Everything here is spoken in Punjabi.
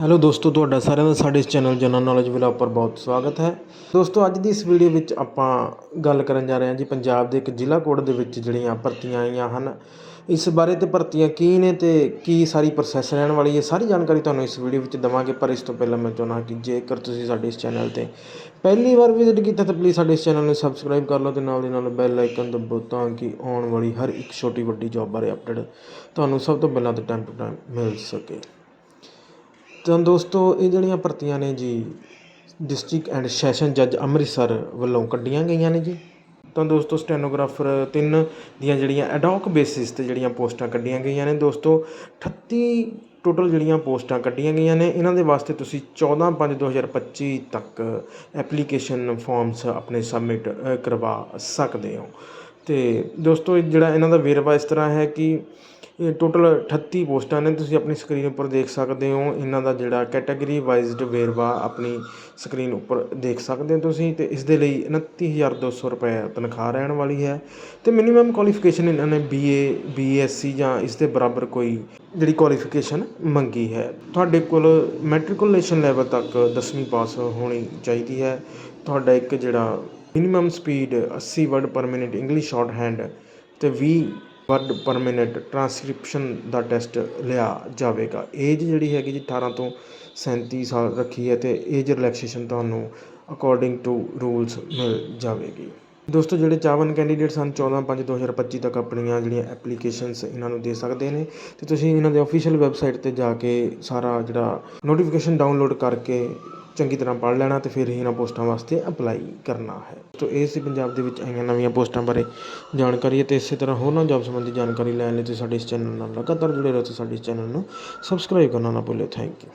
ਹੈਲੋ ਦੋਸਤੋ, ਤੁਹਾਡਾ ਸਾਰਿਆਂ ਦਾ ਸਾਡੇ ਇਸ ਚੈਨਲ ਜਨਰਲ ਨੌਲੇਜ ਵਲੌਗ ਉੱਪਰ ਬਹੁਤ ਸਵਾਗਤ ਹੈ। ਦੋਸਤੋ, ਅੱਜ ਦੀ ਇਸ ਵੀਡੀਓ ਵਿੱਚ ਆਪਾਂ ਗੱਲ ਕਰਨ ਜਾ ਰਹੇ ਹਾਂ ਜੀ ਪੰਜਾਬ ਦੇ ਇੱਕ ਜ਼ਿਲ੍ਹਾ ਕੋਡ ਦੇ ਵਿੱਚ ਜਿਹੜੀਆਂ ਭਰਤੀਆਂ ਆਈਆਂ ਹਨ। ਇਸ ਬਾਰੇ ਤੇ ਭਰਤੀਆਂ ਕੀ ਨੇ ਤੇ ਕੀ ਸਾਰੀ ਪ੍ਰੋਸੈਸ ਰਹਿਣ ਵਾਲੀ ਹੈ, ਸਾਰੀ ਜਾਣਕਾਰੀ ਤੁਹਾਨੂੰ ਇਸ ਵੀਡੀਓ ਵਿੱਚ ਦਵਾਂਗੇ। ਪਰ ਇਸ ਤੋਂ ਪਹਿਲਾਂ ਮੈਂ ਚਾਹੁੰਦਾ ਕਿ ਜੇਕਰ ਤੁਸੀਂ ਸਾਡੇ ਇਸ ਚੈਨਲ ਤੇ ਪਹਿਲੀ ਵਾਰ ਵਿਜ਼ਿਟ ਕੀਤਾ ਤਾਂ ਪਲੀਜ਼ ਸਾਡੇ ਇਸ ਚੈਨਲ ਨੂੰ ਸਬਸਕ੍ਰਾਈਬ ਕਰ ਲਓ ਤੇ ਨਾਲ ਦੀ ਨਾਲ ਬੈਲ ਆਈਕਨ ਦਬਾਓ ਤਾਂ ਕਿ ਆਉਣ ਵਾਲੀ ਹਰ ਇੱਕ ਛੋਟੀ ਵੱਡੀ ਜੌਬ ਬਾਰੇ ਅਪਡੇਟ ਤੁਹਾਨੂੰ ਸਭ ਤੋਂ ਪਹਿਲਾਂ ਤੇ ਟਾਈਮ ਟੂ ਟਾਈਮ ਮਿਲ ਸਕੇ। ਤਾਂ ਦੋਸਤੋ, ਇਹ ਜਿਹੜੀਆਂ ਭਰਤੀਆਂ ਨੇ ਜੀ ਡਿਸਟ੍ਰਿਕਟ ਐਂਡ ਸੈਸ਼ਨ ਜੱਜ ਅੰਮ੍ਰਿਤਸਰ ਵੱਲੋਂ ਕੱਢੀਆਂ ਗਈਆਂ ਨੇ ਜੀ। ਤਾਂ ਦੋਸਤੋ ਸਟੈਨੋਗ੍ਰਾਫਰ ਤਿੰਨ ਦੀਆਂ ਜਿਹੜੀਆਂ ਐਡੌਕ ਬੇਸਿਸ ਤੇ ਜਿਹੜੀਆਂ ਪੋਸਟਾਂ ਕੱਢੀਆਂ ਗਈਆਂ ਨੇ। ਦੋਸਤੋ 38 ਟੋਟਲ ਜਿਹੜੀਆਂ ਪੋਸਟਾਂ ਕੱਢੀਆਂ ਗਈਆਂ ਨੇ, ਇਹਨਾਂ ਦੇ ਵਾਸਤੇ ਤੁਸੀਂ 14 5 2025 ਤੱਕ ਐਪਲੀਕੇਸ਼ਨ ਫਾਰਮਸ ਆਪਣੇ ਸਬਮਿਟ ਕਰਵਾ ਸਕਦੇ ਹੋ। ਤੇ ਦੋਸਤੋ ਜਿਹੜਾ ਇਹਨਾਂ ਦਾ ਵੇਰਵਾ ਇਸ ਤਰ੍ਹਾਂ ਹੈ ਕਿ ਟੋਟਲ 38 ਪੋਸਟਾਂ ਨੇ, ਤੁਸੀਂ ਆਪਣੀ ਸਕਰੀਨ ਉੱਪਰ ਦੇਖ ਸਕਦੇ ਹੋ। ਇਹਨਾਂ ਦਾ ਜਿਹੜਾ ਕੈਟਾਗਰੀ ਵਾਈਜ਼ਡ ਵੇਰਵਾ ਆਪਣੀ ਸਕਰੀਨ ਉੱਪਰ ਦੇਖ ਸਕਦੇ ਹੋ ਤੁਸੀਂ ਤੇ ਇਸ ਦੇ ਲਈ 29200 ਰੁਪਏ ਤਨਖਾਹ ਰਹਿਣ ਵਾਲੀ ਹੈ। ਤੇ ਮਿਨੀਮਮ ਕੁਆਲੀਫਿਕੇਸ਼ਨ ਇਹਨਾਂ ਨੇ ਬੀਏ ਬੀਐਸਸੀ ਜਾਂ ਇਸ ਦੇ ਬਰਾਬਰ ਕੋਈ ਜਿਹੜੀ ਕੁਆਲੀਫਿਕੇਸ਼ਨ ਮੰਗੀ ਹੈ। ਤੁਹਾਡੇ ਕੋਲ ਮੈਟ੍ਰਿਕੂਲੇਸ਼ਨ ਲੈਵਲ ਤੱਕ 10ਵੀਂ ਪਾਸ ਹੋਣੀ ਚਾਹੀਦੀ ਹੈ। ਤੁਹਾਡਾ ਇੱਕ ਜਿਹੜਾ minimum speed 80 word per minute English shorthand ਤੇ 20 ਵਰਡ ਪਰਮਨੈਂਟ ਮਿੰਟ ਟਰਾਂਸਕ੍ਰਿਪਸ਼ਨ ਦਾ ਟੈਸਟ ਲਿਆ ਜਾਵੇਗਾ। ਏਜ ਜਿਹੜੀ ਹੈਗੀ ਜੀ 18 ਤੋਂ 37 ਸਾਲ ਰੱਖੀ ਹੈ ਤੇ ਏਜ ਰਿਲੈਕਸੇਸ਼ਨ ਤੁਹਾਨੂੰ ਅਕੋਰਡਿੰਗ ਟੂ ਰੂਲਸ ਮਿਲ ਜਾਵੇਗੀ। ਦੋਸਤੋ, ਜਿਹੜੇ ਚਾਹਵਨ ਕੈਂਡੀਡੇਟਸ ਹਨ 14 5 2025 ਤੱਕ ਆਪਣੀਆਂ ਜਿਹੜੀਆਂ ਐਪਲੀਕੇਸ਼ਨਸ ਇਹਨਾਂ ਨੂੰ ਦੇ ਸਕਦੇ ਨੇ ਤੇ ਤੁਸੀਂ ਇਹਨਾਂ ਦੇ ਅਫੀਸ਼ੀਅਲ ਵੈਬਸਾਈਟ ਤੇ ਜਾ ਕੇ ਸਾਰਾ ਜਿਹੜਾ ਨੋਟੀਫਿਕੇਸ਼ਨ ਡਾਊਨਲੋਡ ਕਰਕੇ ਚੰਗੀ ਤਰ੍ਹਾਂ ਪੜ੍ਹ ਲੈਣਾ ਅਤੇ ਫਿਰ ਹੀ ਇਹਨਾਂ ਪੋਸਟਾਂ ਵਾਸਤੇ ਅਪਲਾਈ ਕਰਨਾ ਹੈ। ਤੋ ਇਹ ਸੀ ਪੰਜਾਬ ਦੇ ਵਿੱਚ ਆਈਆਂ ਨਵੀਆਂ ਪੋਸਟਾਂ ਬਾਰੇ ਜਾਣਕਾਰੀ ਅਤੇ ਇਸੇ ਤਰ੍ਹਾਂ ਹੋਰਨਾਂ ਜੋਬ ਸੰਬੰਧੀ ਜਾਣਕਾਰੀ ਲੈਣ ਲਈ ਤੁਸੀਂ ਸਾਡੇ ਇਸ ਚੈਨਲ ਨਾਲ ਲਗਾਤਾਰ ਜੁੜੇ ਰਹੋ ਤੇ ਸਾਡੇ ਇਸ ਚੈਨਲ ਨੂੰ ਸਬਸਕ੍ਰਾਈਬ ਕਰਨਾ ਨਾ ਭੁੱਲਿਓ। Thank you